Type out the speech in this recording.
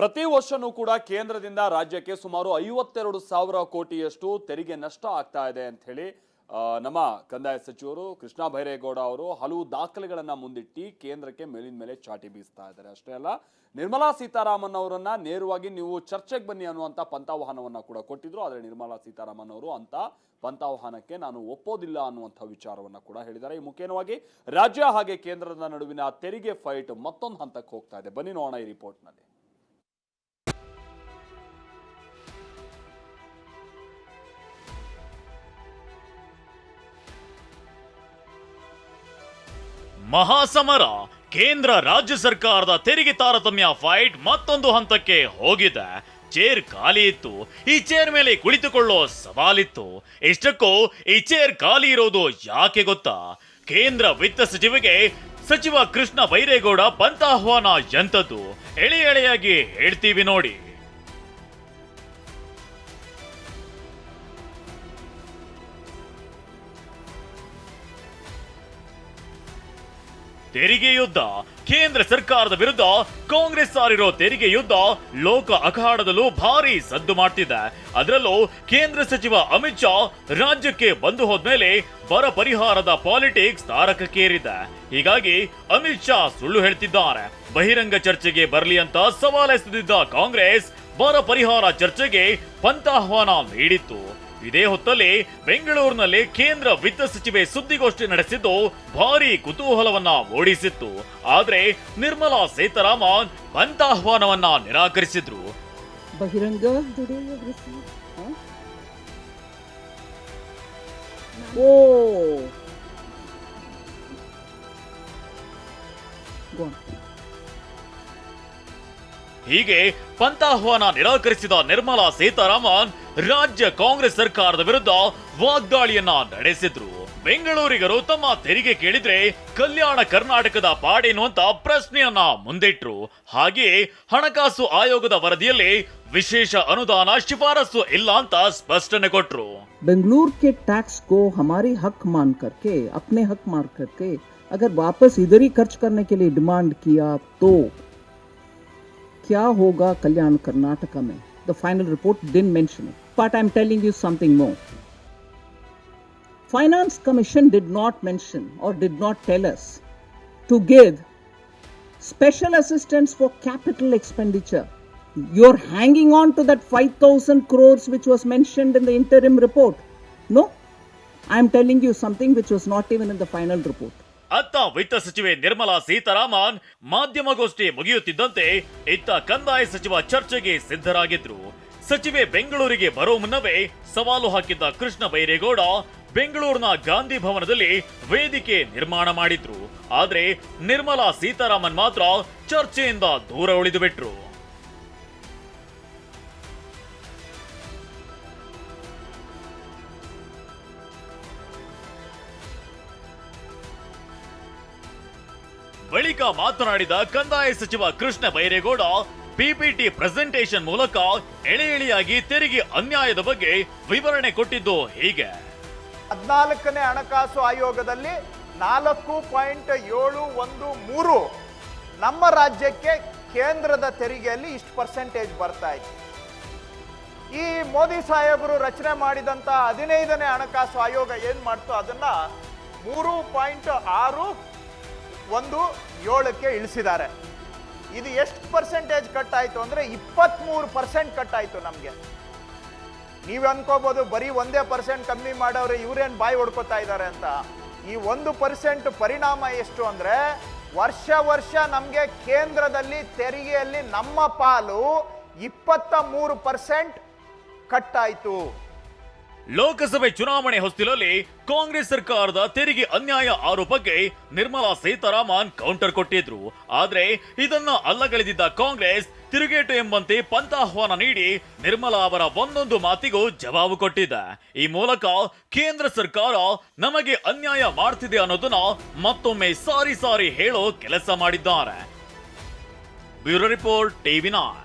ಪ್ರತಿ ವರ್ಷನೂ ಕೂಡ ಕೇಂದ್ರದಿಂದ ರಾಜ್ಯಕ್ಕೆ ಸುಮಾರು ಐವತ್ತೆರಡು ಸಾವಿರ ಕೋಟಿಯಷ್ಟು ತೆರಿಗೆ ನಷ್ಟ ಆಗ್ತಾ ಇದೆ ಅಂತ ಹೇಳಿ ನಮ್ಮ ಕಂದಾಯ ಸಚಿವರು ಕೃಷ್ಣ ಬೈರೇಗೌಡ ಅವರು ಹಲವು ದಾಖಲೆಗಳನ್ನು ಮುಂದಿಟ್ಟು ಕೇಂದ್ರಕ್ಕೆ ಮೇಲಿನ ಮೇಲೆ ಚಾಟಿ ಬೀಸ್ತಾ ಇದ್ದಾರೆ. ಅಷ್ಟೇ ಅಲ್ಲ, ನಿರ್ಮಲಾ ಸೀತಾರಾಮನ್ ಅವರನ್ನ ನೇರವಾಗಿ ನೀವು ಚರ್ಚೆಗೆ ಬನ್ನಿ ಅನ್ನುವಂಥ ಪಂಥಾಹ್ವಾನವನ್ನ ಕೂಡ ಕೊಟ್ಟಿದ್ರು. ಆದರೆ ನಿರ್ಮಲಾ ಸೀತಾರಾಮನ್ ಅವರು ಅಂತ ಪಂಥಾಹ್ವಾನಕ್ಕೆ ನಾನು ಒಪ್ಪೋದಿಲ್ಲ ಅನ್ನುವಂಥ ವಿಚಾರವನ್ನ ಕೂಡ ಹೇಳಿದ್ದಾರೆ. ಈ ಮುಖೇನವಾಗಿ ರಾಜ್ಯ ಹಾಗೆ ಕೇಂದ್ರದ ನಡುವಿನ ತೆರಿಗೆ ಫೈಟ್ ಮತ್ತೊಂದು ಹಂತಕ್ಕೆ ಹೋಗ್ತಾ ಇದೆ. ಬನ್ನಿ ನೋಡೋಣ ಈ ರಿಪೋರ್ಟ್ನಲ್ಲಿ ಮಹಾಸಮರ ಕೇಂದ್ರ ರಾಜ್ಯ ಸರ್ಕಾರದ ತೆರಿಗೆ ತಾರತಮ್ಯ ಫೈಟ್ ಮತ್ತೊಂದು ಹಂತಕ್ಕೆ ಹೋಗಿದೆ. ಚೇರ್ ಖಾಲಿ ಇತ್ತು. ಈ ಚೇರ್ ಮೇಲೆ ಕುಳಿತುಕೊಳ್ಳೋ ಸವಾಲಿತ್ತು. ಇಷ್ಟಕ್ಕೂ ಈ ಚೇರ್ ಖಾಲಿ ಇರೋದು ಯಾಕೆ ಗೊತ್ತಾ? ಕೇಂದ್ರ ವಿತ್ತ ಸಚಿವಗೆ ಸಚಿವ ಕೃಷ್ಣ ಬೈರೇಗೌಡ ಆಹ್ವಾನ ಎಂತದ್ದು ಎಳೆ ಎಳೆಯಾಗಿ ಹೇಳ್ತೀವಿ ನೋಡಿ. ತೆರಿಗೆ ಯುದ್ಧ. ಕೇಂದ್ರ ಸರ್ಕಾರದ ವಿರುದ್ಧ ಕಾಂಗ್ರೆಸ್ ಸಾರಿರೋ ತೆರಿಗೆ ಯುದ್ಧ ಲೋಕ ಅಖಾಡದಲ್ಲೂ ಭಾರಿ ಸದ್ದು ಮಾಡ್ತಿದೆ. ಅದರಲ್ಲೂ ಕೇಂದ್ರ ಸಚಿವ ಅಮಿತ್ ಶಾ ರಾಜ್ಯಕ್ಕೆ ಬಂದು ಹೋದ್ಮೇಲೆ ಬರ ಪರಿಹಾರದ ಪಾಲಿಟಿಕ್ಸ್ ತಾರಕಕ್ಕೇರಿದೆ. ಹೀಗಾಗಿ ಅಮಿತ್ ಶಾ ಸುಳ್ಳು ಹೇಳ್ತಿದ್ದಾರೆ. ಬಹಿರಂಗ ಚರ್ಚೆಗೆ ಬರಲಿ ಅಂತ ಸವಾಲೆಸೆದಿದ್ದ ಕಾಂಗ್ರೆಸ್ ಬರ ಪರಿಹಾರ ಚರ್ಚೆಗೆ ಪಂತಾಹ್ವಾನ ನೀಡಿತ್ತು. ಇದೇ ಹೊತ್ತಲ್ಲಿ ಬೆಂಗಳೂರಿನಲ್ಲಿ ಕೇಂದ್ರ ವಿತ್ತ ಸಚಿವೆ ಸುದ್ದಿಗೋಷ್ಠಿ ನಡೆಸಿದ್ದು ಭಾರಿ ಕುತೂಹಲವನ್ನ ಓಡಿಸಿತ್ತು ಆದ್ರೆ ನಿರ್ಮಲಾ ಸೀತಾರಾಮನ್ ಪಂಥಾಹ್ವಾನವನ್ನ ನಿರಾಕರಿಸಿದ್ರು. ಬಹಿರಂಗ. ಹೀಗೆ ಪಂತಾಹ್ವಾನ ನಿರಾಕರಿಸಿದ ನಿರ್ಮಲಾ ಸೀತಾರಾಮನ್ ರಾಜ್ಯ ಕಾಂಗ್ರೆಸ್ ಸರ್ಕಾರದ ವಿರುದ್ಧ ವಾಗ್ದಾಳಿಯನ್ನ ನಡೆಸಿದ್ರು ಬೆಂಗಳೂರಿಗರು ತಮ್ಮ ತೆರಿಗೆ ಕೇಳಿದ್ರೆ ಕಲ್ಯಾಣ ಕರ್ನಾಟಕದ ಪಾಡೇನು ಅಂತ ಪ್ರಶ್ನೆಯನ್ನ ಮುಂದಿಟ್ರು ಹಾಗೆಯೇ ಹಣಕಾಸು ಆಯೋಗದ ವರದಿಯಲ್ಲಿ ವಿಶೇಷ ಅನುದಾನ ಶಿಫಾರಸು ಇಲ್ಲ ಅಂತ ಸ್ಪಷ್ಟನೆ ಕೊಟ್ರು बेंगलुरु के टैक्स को हमारी हक मान करके अपने हक मान करके अगर वापस इधर ही खर्च करने के लिए डिमांड किया तो क्या होगा कल्याण कर्नाटका में the final report didn't mention it but I'm telling you something more. Finance Commission did not mention or did not tell us to give special assistance for capital expenditure. You're hanging on to that 5,000 crores which was mentioned in the interim report. No, I'm telling you something which was not even in the final report. ಅತ್ತ ವಿತ್ತ ಸಚಿವೆ ನಿರ್ಮಲಾ ಸೀತಾರಾಮನ್ ಮಾಧ್ಯಮಗೋಷ್ಠಿ ಮುಗಿಯುತ್ತಿದ್ದಂತೆ ಇತ್ತ ಕಂದಾಯ ಸಚಿವ ಚರ್ಚೆಗೆ ಸಿದ್ಧರಾಗಿದ್ರು ಸಚಿವೆ ಬೆಂಗಳೂರಿಗೆ ಬರೋ ಮುನ್ನವೇ ಸವಾಲು ಹಾಕಿದ್ದ ಕೃಷ್ಣ ಬೈರೇಗೌಡ ಬೆಂಗಳೂರಿನ ಗಾಂಧಿ ಭವನದಲ್ಲಿ ವೇದಿಕೆ ನಿರ್ಮಾಣ ಮಾಡಿದ್ರು. ಆದ್ರೆ ನಿರ್ಮಲಾ ಸೀತಾರಾಮನ್ ಮಾತ್ರ ಚರ್ಚೆಯಿಂದ ದೂರ ಉಳಿದು ಬಿಟ್ರು. ಬಳಿಕ ಮಾತನಾಡಿದ ಕಂದಾಯ ಸಚಿವ ಕೃಷ್ಣ ಬೈರೇಗೌಡ ಪಿಪಿಟಿ ಪ್ರೆಸೆಂಟೇಶನ್ ಮೂಲಕ ಎಳೆ ಎಳೆಯಾಗಿ ತೆರಿಗೆ ಅನ್ಯಾಯದ ಬಗ್ಗೆ ವಿವರಣೆ ಕೊಟ್ಟಿದ್ದು ಹೀಗೆ. ಹದಿನಾಲ್ಕನೇ ಹಣಕಾಸು ಆಯೋಗದಲ್ಲಿ ನಾಲ್ಕು ಪಾಯಿಂಟ್ ಏಳು ಒಂದು ಮೂರು ನಮ್ಮ ರಾಜ್ಯಕ್ಕೆ ಕೇಂದ್ರದ ತೆರಿಗೆಯಲ್ಲಿ ಇಷ್ಟು ಪರ್ಸೆಂಟೇಜ್ ಬರ್ತಾ ಇತ್ತು ಈ ಮೋದಿ ಸಾಹೇಬರು ರಚನೆ ಮಾಡಿದಂಥ ಹದಿನೈದನೇ ಹಣಕಾಸು ಆಯೋಗ ಏನು ಮಾಡ್ತು? ಅದನ್ನ ಮೂರು ಪಾಯಿಂಟ್ ಆರು ಒಂದು ಏಳಕ್ಕೆ ಇಳಿಸಿದ್ದಾರೆ. ಇದು ಎಷ್ಟು ಪರ್ಸೆಂಟೇಜ್ ಕಟ್ ಆಯಿತು ಅಂದರೆ ಇಪ್ಪತ್ತ್ಮೂರು ಪರ್ಸೆಂಟ್ ಕಟ್ ಆಯಿತು ನಮಗೆ. ನೀವು ಅನ್ಕೋಬೋದು ಬರೀ ಒಂದೇ ಪರ್ಸೆಂಟ್ ಕಮ್ಮಿ ಮಾಡವ್ರೆ ಇವ್ರೇನು ಬಾಯಿ ಹೊಡ್ಕೋತಾ ಇದ್ದಾರೆ ಅಂತ. ಈ ಒಂದು ಪರ್ಸೆಂಟ್ ಪರಿಣಾಮ ಎಷ್ಟು ಅಂದರೆ ವರ್ಷ ವರ್ಷ ನಮಗೆ ಕೇಂದ್ರದಲ್ಲಿ ತೆರಿಗೆಯಲ್ಲಿ ನಮ್ಮ ಪಾಲು ಇಪ್ಪತ್ತ ಮೂರು ಪರ್ಸೆಂಟ್ ಕಟ್ಟಾಯ್ತು. ಲೋಕಸಭೆ ಚುನಾವಣೆ ಹೊಸ್ತಿಲಲ್ಲಿ ಕಾಂಗ್ರೆಸ್ ಸರ್ಕಾರದ ತೆರಿಗೆ ಅನ್ಯಾಯ ಆರೋಪಕ್ಕೆ ನಿರ್ಮಲಾ ಸೀತಾರಾಮನ್ ಕೌಂಟರ್ ಕೊಟ್ಟಿದ್ರು. ಆದ್ರೆ ಇದನ್ನ ಅಲ್ಲಗಳೆದಿದ್ದ ಕಾಂಗ್ರೆಸ್ ತಿರುಗೇಟು ಎಂಬಂತೆ ಪಂಥಾಹ್ವಾನ ನೀಡಿ ನಿರ್ಮಲಾ ಅವರ ಒಂದೊಂದು ಮಾತಿಗೂ ಜವಾಬು ಕೊಟ್ಟಿದೆ. ಈ ಮೂಲಕ ಕೇಂದ್ರ ಸರ್ಕಾರ ನಮಗೆ ಅನ್ಯಾಯ ಮಾಡ್ತಿದೆ ಅನ್ನೋದನ್ನ ಮತ್ತೊಮ್ಮೆ ಸಾರಿ ಸಾರಿ ಹೇಳೋ ಕೆಲಸ ಮಾಡಿದ್ದಾರೆ. Bureau report TV nine.